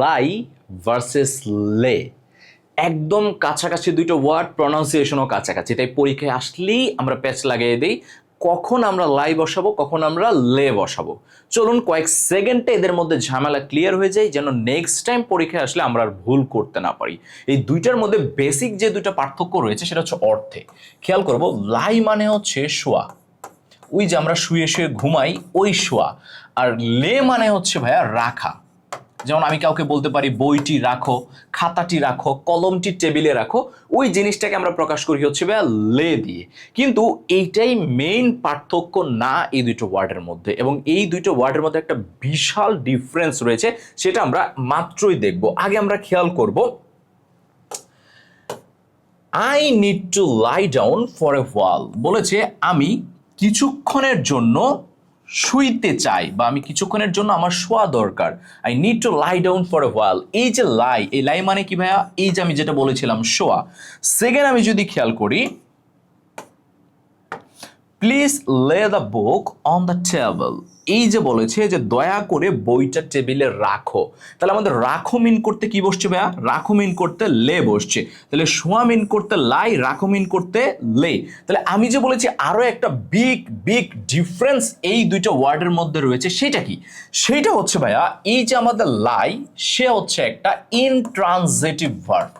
লাই versus লে একদম কাছাকাছি দুটো ওয়ার্ড প্রনাউন্সিয়েশনও কাছাকাছি। তাই পরীক্ষায় আসলেই আমরা প্যাচ লাগিয়ে দিই। কখন আমরা লাই বসাবো, কখন আমরা লে বসাবো। চলুন কয়েক সেকেন্ডে এদের মধ্যে ঝামেলা ক্লিয়ার হয়ে যায়, যেন নেক্সট টাইম পরীক্ষায় আসলে আমরা আর ভুল করতে না পারি। এই দুইটার মধ্যে বেসিক যে দুটো পার্থক্য রয়েছে, সেটা হচ্ছে অর্থে খেয়াল করব, লাই মানে হচ্ছে শোয়া। ওই যে আমরা শুয়ে শুয়ে ঘুমাই, ওই শোয়া। আর লে মানে হচ্ছে ভাইয়া রাখা। যেমন আমি কাউকে বলতে পারি বইটি রাখো, খাতাটি রাখো, কলমটি টেবিলে রাখো, ওই জিনিসটাকে আমরা প্রকাশ করি হচ্ছে লে দিয়ে। কিন্তু এইটাই মেইন পার্থক্য না এই দুটো ওয়ার্ডের মধ্যে এবং এই দুটো ওয়ার্ডের মধ্যে একটা বিশাল ডিফারেন্স রয়েছে, সেটা আমরা মাত্রই দেখব। আগে আমরা খেয়াল করব I need to lie down for a while বলেছে, আমি কিছুক্ষণের জন্য শুইতে চাই বা আমি কিছুক্ষণের জন্য আমার শোয়া দরকার। I need to lie down for a while এই যে লাই এই লাই মানে কি ভাইয়া? এই যে আমি যেটা বলেছিলাম শোয়া। সেকেন্ড আমি যদি খেয়াল করি please lay the book on the table এই যে বলেছে যে দয়া করে বইটা টেবিলে রাখো। তাহলে আমাদের রাখো মিন করতে কি বসছে ভাইয়া? রাখো মিন করতে লে বসছে। তাহলে শোয়া মিন করতে লাই, রাখো মিন করতে লে। তাহলে আমি যে বলেছি আরও একটা বিগ বিগ ডিফারেন্স এই দুইটা ওয়ার্ডের মধ্যে রয়েছে, সেটা কি? সেটা হচ্ছে ভাইয়া, এই যে আমাদের লাই, সে হচ্ছে একটা ইনট্রানজেটিভ ভার্ব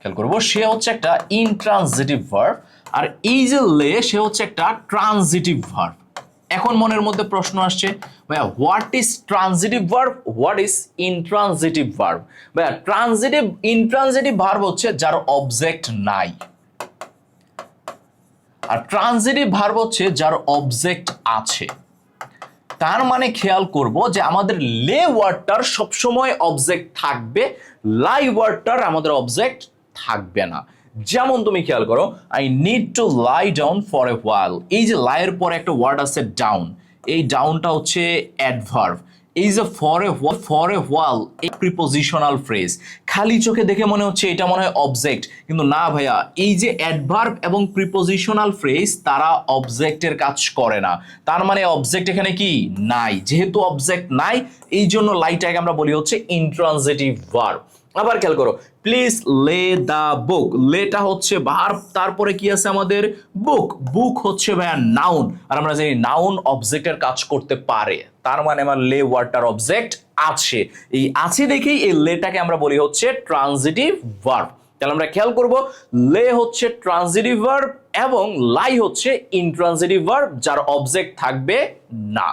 খেয়াল করব, সে হচ্ছে একটা ইনট্রানজিটিভ ভার্ব আর এই যে লে, সে হচ্ছে একটা ট্রানজিটিভ ভার্ব এখন মনের মধ্যে প্রশ্ন আসছে, ভাইয়া what is transitive verb what is intransitive verb ভাইয়া ট্রানজিটিভ ইনট্রানজিটিভ ভার্ব হচ্ছে যার অবজেক্ট নাই। আর ট্রানজিটিভ ভার্ব হচ্ছে যার অবজেক্ট আছে। তার মানে খেয়াল করব যে আমাদের লে ওয়ার্ডটার সবসময় অবজেক্ট থাকবে, লাই ওয়ার্ডটার আমাদের অবজেক্ট থাকবে না। যেমন তুমি খেয়াল করো I need to lie down for a while এই যে লাইয়ের পরে একটা ওয়ার্ড আছে ডাউন এই ডাউনটা হচ্ছে অ্যাডভার্ভ এই যে for a for a while এই প্রিপোজিশনাল ফ্রেজ খালি চোখে দেখে মনে হচ্ছে এটা মনে হয় অবজেক্ট কিন্তু না ভাইয়া, এই যে অ্যাডভার্ব এবং প্রিপোজিশনাল ফ্রেজ তারা অবজেক্টের কাজ করে না। তার মানে অবজেক্ট এখানে কি? নাই। যেহেতু অবজেক্ট নাই এই জন্য লাইটাকে আমরা বলি হচ্ছে ইন্ট্রানজেটিভ ভার্ব আবার খেয়াল করো প্লিজ লে দা বুক লেটা হচ্ছে ভার্ব তারপরে কি আছে আমাদের? বুক বুক হচ্ছে ভাইয়া নাউন আর আমরা জানি নাউন অবজেক্টের কাজ করতে পারে, তার মানে আমার লে ওয়ার্ডটার অবজেক্ট আছে, এই আছে দেখেই এই লেটাকে আমরা বলি হচ্ছে ট্রানজিটিভ ভার্ব তাহলে আমরা খেয়াল করব লে হচ্ছে ট্রানজিটিভ ভার্ব এবং লাই হচ্ছে ইনট্রানজিটিভ ভার্ব যার অবজেক্ট থাকবে না।